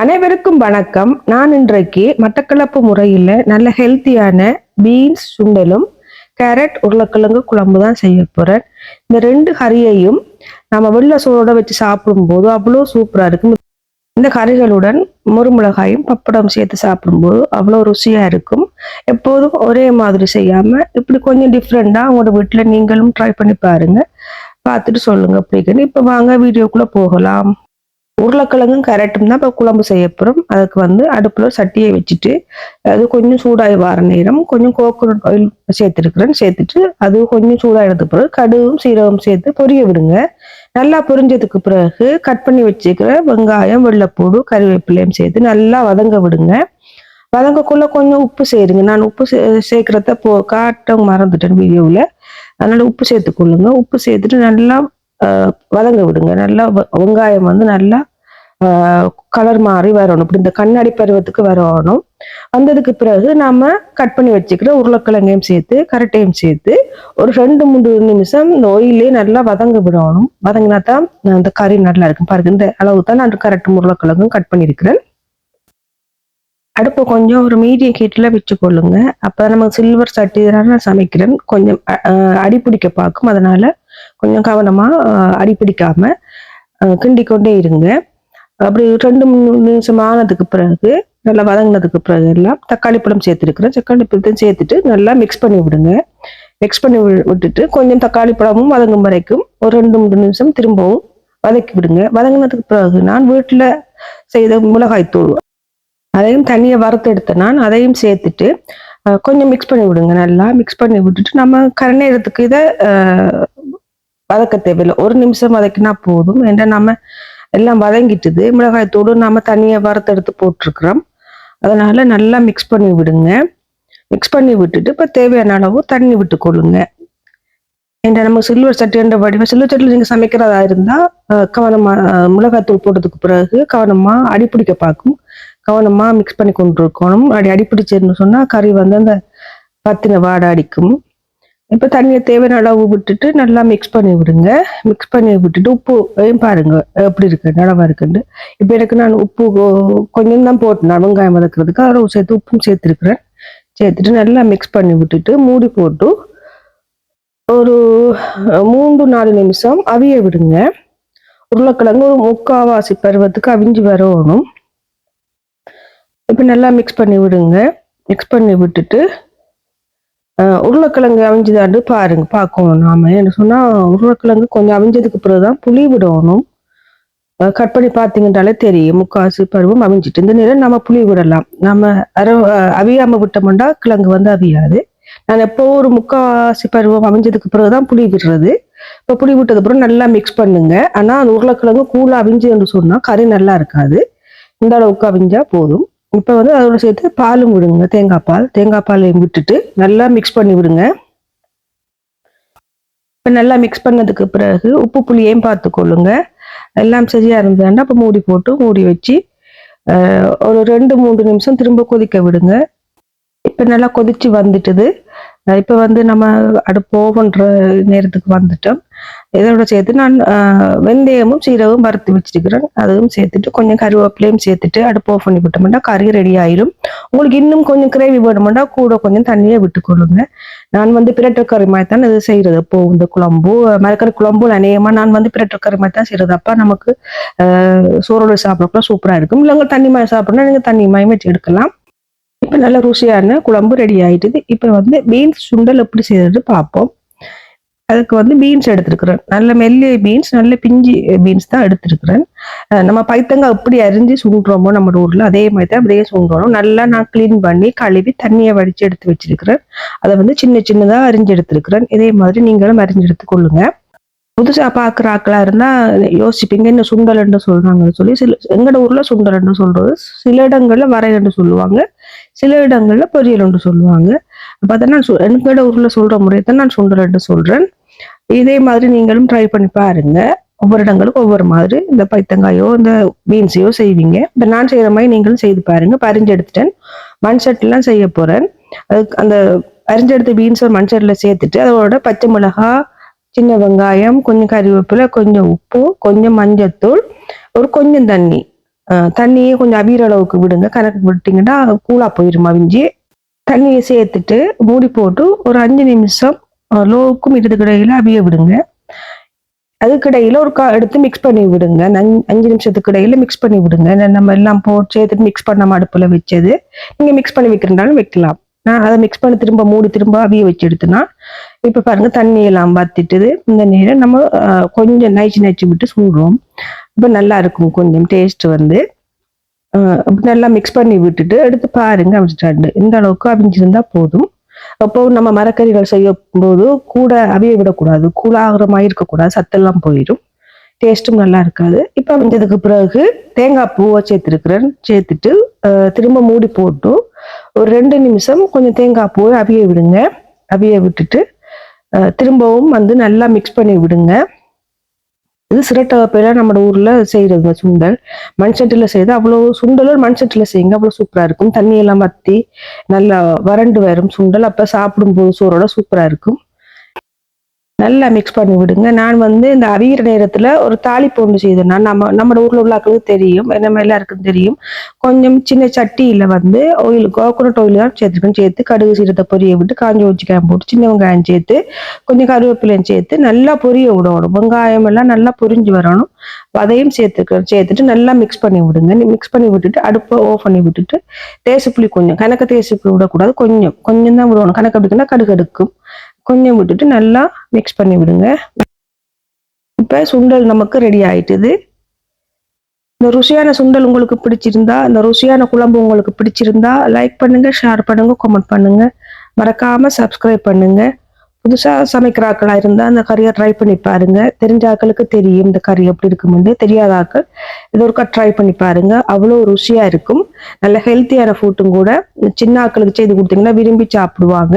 அனைவருக்கும் வணக்கம். நான் இன்றைக்கு மட்டக்களப்பு முறையில் நல்ல ஹெல்த்தியான பீன்ஸ் சுண்டலும் கேரட் உருளைக்கிழங்கு குழம்பு தான் செய்ய போகிறேன் இந்த ரெண்டு கறியையும் நம்ம வெள்ளை சோறோட வச்சு சாப்பிடும்போது அவ்வளோ சூப்பராக இருக்கும். இந்த கறிகளுடன் முருமிளகாயும் பப்படம் சேர்த்து சாப்பிடும்போது அவ்வளோ ருசியாக இருக்கும். எப்போதும் ஒரே மாதிரி செய்யாமல் இப்படி கொஞ்சம் டிஃப்ரெண்ட்டாக உங்களோட வீட்டில் நீங்களும் ட்ரை பண்ணி பாருங்கள் பார்த்துட்டு சொல்லுங்கள் அப்படிங்கன்னு இப்போ வாங்க வீடியோக்குள்ளே போகலாம். உருளைக்கிழங்கும் கேரட்டும் தான் இப்போ குழம்பு செய்ய போகிறோம் அதுக்கு வந்து அடுப்பில் சட்டியை வச்சுட்டு அது கொஞ்சம் சூடாகி வர நேரம் கொஞ்சம் கோகோனட் ஆயில் சேர்த்துருக்குறேன். சேர்த்துட்டு அது கொஞ்சம் சூடாகினதுக்கு பிறகு கடுகும் சீரகம் சேர்த்து பொரிய விடுங்க. நல்லா பொரிஞ்சதுக்கு பிறகு கட் பண்ணி வச்சுக்கிற வெங்காயம் வெள்ளைப்பூடு கறிவேப்பிலையும் சேர்த்து நல்லா வதங்க விடுங்க. வதங்கக்குள்ளே கொஞ்சம் உப்பு சேருங்க. நான் உப்பு சே சேர்க்குறத போ காட்ட மறந்துட்டேன் வீடியோவில். அதனால் உப்பு சேர்த்துக்கொள்ளுங்க உப்பு சேர்த்துட்டு நல்லா வதங்க விடுங்க. நல்லா வெங்காயம் வந்து நல்லா கலர் மாறி வரணும். இப்படி இந்த கண்ணாடி பருவத்துக்கு வரணும். வந்ததுக்கு பிறகு நாம கட் பண்ணி வச்சுக்கிற உருளைக்கிழங்கையும் சேர்த்து கரட்டையும் சேர்த்து ஒரு ரெண்டு மூணு நிமிஷம் இந்த ஒயிலே நல்லா வதங்க விடணும். வதங்கினா தான் அந்த கறி நல்லா இருக்கும். பாருங்க இந்த அளவு தான் நான் கரெக்ட் உருளைக்கிழங்கும் கட் பண்ணியிருக்கிறேன். அடுப்பு கொஞ்சம் ஒரு மீடியம் ஹீட்டில் வச்சுக்கொள்ளுங்க. அப்போ நம்ம சில்வர் சட்டி நான் சமைக்கிறேன். கொஞ்சம் அடிப்பிடிக்க அடி பிடிக்க பார்க்கும். அதனால கொஞ்சம் கவனமாக அடி பிடிக்காம கிண்டி கொண்டே இருங்க. அப்படி ரெண்டு மூணு நிமிஷம் ஆனதுக்கு பிறகு நல்லா வதங்கினதுக்கு பிறகு எல்லாம் தக்காளி பழம் சேர்த்துருக்குறேன். தக்காளி பழத்தையும் சேர்த்துட்டு நல்லா மிக்ஸ் பண்ணி விடுங்க. மிக்ஸ் பண்ணி விட்டுட்டு கொஞ்சம் தக்காளி பழமும் வதங்கும் வரைக்கும் ஒரு ரெண்டு மூணு நிமிஷம் திரும்பவும் வதக்கி விடுங்க. வதங்கினதுக்கு பிறகு நான் வீட்டில் செய்த மிளகாய் தூள் அதையும் தனியாக வறுத்து எடுத்த நான் அதையும் சேர்த்துட்டு கொஞ்சம் மிக்ஸ் பண்ணி விடுங்க. நல்லா மிக்ஸ் பண்ணி விட்டுட்டு நம்ம கரைநேரத்துக்கு இதை வதக்க தேவையில்லை. ஒரு நிமிஷம் வதக்கினா போதும். ஏன்னா நம்ம எல்லாம் வதங்கிட்டுது. மிளகாய் தூள் தனியாக வறுத்தெடுத்து போட்டிருக்கிறோம். அதனால நல்லா மிக்ஸ் பண்ணி விடுங்க. மிக்ஸ் பண்ணி விட்டுட்டு இப்போ தேவையான அளவு தண்ணி விட்டுக்கொள்ளுங்க ஏன்னா நம்ம சில்வர் சட்டின்ற வடிவ சில்வர் சட்டியில் நீங்கள் சமைக்கிறதா இருந்தால் கவனமாக மிளகாய் தூள் போட்டதுக்கு பிறகு கவனமாக அடிப்பிடிக்க பார்க்கும். கவனமாக மிக்ஸ் பண்ணி கொண்டு இருக்கணும் அப்படி அடிப்பிடிச்சிருந்து சொன்னால் கறி வந்து அந்த பத்தின வாடை அடிக்கும். இப்போ தண்ணியை தேவையான அளவு விட்டுட்டு நல்லா மிக்ஸ் பண்ணி விடுங்க. மிக்ஸ் பண்ணி விட்டுட்டு உப்பு பாருங்க எப்படி இருக்கு நலவா இருக்குன்னு. இப்போ எனக்கு நான் உப்பு கொஞ்சம் தான் போட்டேன் வெங்காயம் வதக்கிறதுக்கு அதில் சேர்த்து உப்பும் சேர்த்துருக்குறேன். சேர்த்துட்டு நல்லா மிக்ஸ் பண்ணி விட்டுட்டு மூடி போட்டு ஒரு மூன்று நாலு நிமிஷம் அவிய விடுங்க. உருளைக்கிழங்கு ஒரு முக்காவாசி பருவத்துக்கு அவிஞ்சு வரணும். இப்போ நல்லா மிக்ஸ் பண்ணி விடுங்க. மிக்ஸ் பண்ணி விட்டுட்டு உருளைக்கிழங்கு அவிஞ்சதாண்டு பாருங்க பார்க்கணும் நாம. என்ன சொன்னா உருளைக்கிழங்கு கொஞ்சம் அவிஞ்சதுக்கு பிறகுதான் புளி விடணும். கட் பண்ணி பார்த்தீங்கன்றாலே தெரியும். முக்காசு பருவம் அவிஞ்சிட்டு. இந்த நேரம் நம்ம புளி விடலாம். நம்ம அர அவியாமல் அவியாம விட்டோம்னா கிழங்கு வந்து அவியாது. நான் எப்போ ஒரு முக்காசி பருவம் அவிஞ்சதுக்கு பிறகுதான் புளி விடுறது. இப்போ புளி விட்டது அப்புறம் நல்லா மிக்ஸ் பண்ணுங்க. ஆனால் அந்த உருளைக்கிழங்கு கூழ அவிஞ்சு என்று சொன்னால் கறி நல்லா இருக்காது. இந்த அளவுக்கு அவிஞ்சா போதும். இப்போ வந்து அதோட சேர்த்து பாலும் விடுங்க தேங்காய் பால். தேங்காய் பாலையும் விட்டுட்டு நல்லா மிக்ஸ் பண்ணி விடுங்க. இப்போ நல்லா மிக்ஸ் பண்ணதுக்கு பிறகு உப்பு புளியையும் பார்த்துக்கொள்ளுங்க. எல்லாம் சரியாக இருந்ததுன்னா அப்போ மூடி போட்டு மூடி வச்சு ஒரு ரெண்டு மூன்று நிமிஷம் திரும்ப கொதிக்க விடுங்க. இப்போ நல்லா கொதிச்சு வந்துட்டுது. இப்போ வந்து நம்ம அடுப்பு ஓவன்ற நேரத்துக்கு வந்துட்டோம். இதோட சேர்த்து நான் வெந்தயமும் சீரவும் வறுத்து வச்சிருக்கிறேன். அதுவும் சேர்த்துட்டு கொஞ்சம் கருவேப்பிலையும் சேர்த்துட்டு அடுப்பு ஆஃப் பண்ணி விட்டோம்னா கறி ரெடி ஆயிரும். உங்களுக்கு இன்னும் கொஞ்சம் கிரேவி வேணுமெண்டா கூட கொஞ்சம் தண்ணியை விட்டுக்கொள்ளுங்க. நான் வந்து பிரட்டை கறி மாதிரி தான் இது செய்யறது. இப்போ இந்த குழம்பு மரக்கறி குழம்பு அநேகமா நான் வந்து பிரட்டை கறி மாதிரி தான் செய்யறது. அப்ப நமக்கு சோறோடு சோறோட சாப்பிடக்குள்ள சூப்பரா இருக்கும். இல்லைங்க தண்ணி மாதிரி சாப்பிடணும் நீங்க தண்ணி மாதிரி வச்சு எடுக்கலாம். இப்போ நல்ல ருசியான குழம்பு ரெடி ஆயிட்டுது. இப்போ வந்து பீன்ஸ் சுண்டல் எப்படி செய்யறது பார்ப்போம். அதுக்கு வந்து பீன்ஸ் எடுத்திருக்கிறேன். நல்ல மெல்லிய பீன்ஸ் நல்ல பிஞ்சி பீன்ஸ் தான் எடுத்திருக்கிறேன். நம்ம பைத்தங்காய் எப்படி அரிஞ்சு சுண்டுறோமோ நம்ம ஊரில் அதே மாதிரி தான் அப்படியே சுண்டுறோம் நல்லா நான் க்ளீன் பண்ணி கழுவி தண்ணியை வடித்து எடுத்து வச்சிருக்கிறேன். அதை வந்து சின்ன சின்னதாக அரிஞ்சு எடுத்திருக்கிறேன். இதே மாதிரி நீங்களும் அரிஞ்சு எடுத்துக்கொள்ளுங்க. புதுசா பாக்குற ஆக்களா இருந்தா யோசிப்பீங்க. என்ன சுண்டல்ன்னு சொல்றாங்கன்னு சொல்லி சில எங்கட ஊர்ல சுண்டல்ன்னு சொல்றது. சில இடங்கள்ல என்று சொல்லுவாங்க. சில இடங்கள்ல பொரியல்னு சொல்லுவாங்க. அப்போ அதை நான் சொ- எங்கட ஊர்ல சொல்ற முறையை தான் நான் சுண்டல்ன்னு சொல்றேன். இதே மாதிரி நீங்களும் ட்ரை பண்ணி பாருங்க. ஒவ்வொரு இடங்களுக்கும் ஒவ்வொரு மாதிரி இந்த பைத்தங்காயோ இந்த பீன்ஸையோ செய்வீங்க. இப்போ நான் செய்யற மாதிரி நீங்களும் செய்து பாருங்க. பறிஞ்சு எடுத்துட்டேன். மண் சட்டிலாம் செய்ய போறேன். அதுக்கு அந்த அரிஞ்செடுத்த பீன்ஸை மண் சட்டில் சேர்த்துட்டு அதோட பச்சை மிளகா சின்ன வெங்காயம் கொஞ்சம் கறிவேப்பிலை கொஞ்சம் உப்பு கொஞ்சம் மஞ்சத்தூள் ஒரு கொஞ்சம் தண்ணி. தண்ணியை கொஞ்சம் அவிர அளவுக்கு விடுங்க. கணக்கு விட்டிங்கன்னா கூலாக போயிடும் அவிஞ்சு தண்ணியை சேர்த்துட்டு மூடி போட்டு ஒரு அஞ்சு நிமிஷம் லோவுக்கும் இதுக்கு அவிய விடுங்க. அதுக்கிடையில ஒரு கா எடுத்து மிக்ஸ் பண்ணி விடுங்க. அஞ்சு நிமிஷத்துக்கு இடையில மிக்ஸ் பண்ணி விடுங்க. நம்ம எல்லாம் போட்டு சேர்த்துட்டு மிக்ஸ் பண்ணாம அடுப்பில் வச்சது. நீங்கள் மிக்ஸ் பண்ணி வைக்கிறனாலும் வைக்கலாம். அதை மிக்ஸ் பண்ணி திரும்ப மூடி திரும்ப அவிய வச்சு எடுத்தேன்னா இப்போ பாருங்க தண்ணி எல்லாம் வத்திட்டுது. இந்த நேரம் நம்ம கொஞ்சம் நைச்சு நைச்சு விட்டு சூடுவோம் இப்போ நல்லா இருக்கும் கொஞ்சம் டேஸ்ட் வந்து. நல்லா மிக்ஸ் பண்ணி விட்டுட்டு எடுத்து பாருங்க அவிச்சிட்டாண்டு இந்த அளவுக்கு அவிஞ்சிருந்தா போதும். அப்போ நம்ம மரக்கறிகள் செய்யும் போது கூட அவிய விடக்கூடாது. கூழாகிற மாதிரி இருக்கக்கூடாது. சத்தெல்லாம் போயிடும் டேஸ்ட்டும் நல்லா இருக்காது. இப்போ அவிஞ்சதுக்கு பிறகு தேங்காய் பூவை சேர்த்துருக்குறேன். சேர்த்துட்டு திரும்ப மூடி போட்டு ஒரு ரெண்டு நிமிஷம் கொஞ்சம் தேங்காய் பூவை அவிய விடுங்க. அவிய விட்டுட்டு திரும்பவும் வந்து நல்லா மிக்ஸ் பண்ணி விடுங்க. இது சிரட்டை நம்ம ஊர்ல செய்யறதுங்க சுண்டல். மண் சட்டில செய்து அவ்வளோ சுண்டலும் மண் செய்யுங்க அவ்வளோ சூப்பரா இருக்கும். தண்ணியெல்லாம் வத்தி நல்லா வறண்டு வரும் சுண்டல். அப்ப சாப்பிடும்போது சோறோட சூப்பரா இருக்கும். நல்லா மிக்ஸ் பண்ணி விடுங்க. நான் வந்து இந்த அவியிற நேரத்தில் ஒரு தாளிப்பு ஒன்று செய்தேன்னா நம்ம நம்ம ஊரில் உள்ளாக்களுக்கு தெரியும். என்ன மாதிரிலாம் எல்லாருக்கும் தெரியும். கொஞ்சம் சின்ன சட்டியில் வந்து ஆயில் கோகோனட் ஆயில் தான் சேர்த்துருக்கேன் சேர்த்து கடுகு சீரத்தை பொரிய விட்டு காஞ்சி வச்சுக்காயம் போட்டு சின்ன வெங்காயம் சேர்த்து கொஞ்சம் கருவேப்பிலையும் சேர்த்து நல்லா பொரிய விடணும். வெங்காயம் எல்லாம் நல்லா பொரிஞ்சு வரணும். அதையும் சேர்த்துக்கணும் சேர்த்துட்டு நல்லா மிக்ஸ் பண்ணி விடுங்க. மிக்ஸ் பண்ணி விட்டுட்டு அடுப்பை ஓஃப் பண்ணி விட்டுட்டு தேசப்புளி கொஞ்சம். கணக்க தேசப்புளி விடக்கூடாது. கொஞ்சம். கொஞ்சம் தான் விடணும். கணக்கு அப்படின்னா கடுகு எடுக்கும் கொஞ்சம் விட்டுட்டு நல்லா மிக்ஸ் பண்ணி விடுங்க. இப்போ சுண்டல் நமக்கு ரெடி ஆயிட்டுது. இந்த ருசியான சுண்டல் உங்களுக்கு பிடிச்சிருந்தா இந்த ருசியான குழம்பு உங்களுக்கு பிடிச்சிருந்தா லைக் பண்ணுங்க ஷேர் பண்ணுங்க கமெண்ட் பண்ணுங்க. மறக்காம சப்ஸ்கிரைப் பண்ணுங்க. புதுசாக சமைக்கிற இருந்தால் இருந்தா அந்த கறியை ட்ரை பண்ணி பாருங்க. தெரிஞ்ச ஆக்களுக்கு தெரியும் இந்த கறி எப்படி இருக்கும்னு. தெரியாத ஆக்கள் இது ஒருக்கா ட்ரை பண்ணி பாருங்க. அவ்வளோ ருசியாக இருக்கும். நல்ல ஹெல்த்தியான ஃபுட்டும் கூட. சின்ன ஆக்களுக்கு செய்து கொடுத்தீங்கன்னா விரும்பி சாப்பிடுவாங்க.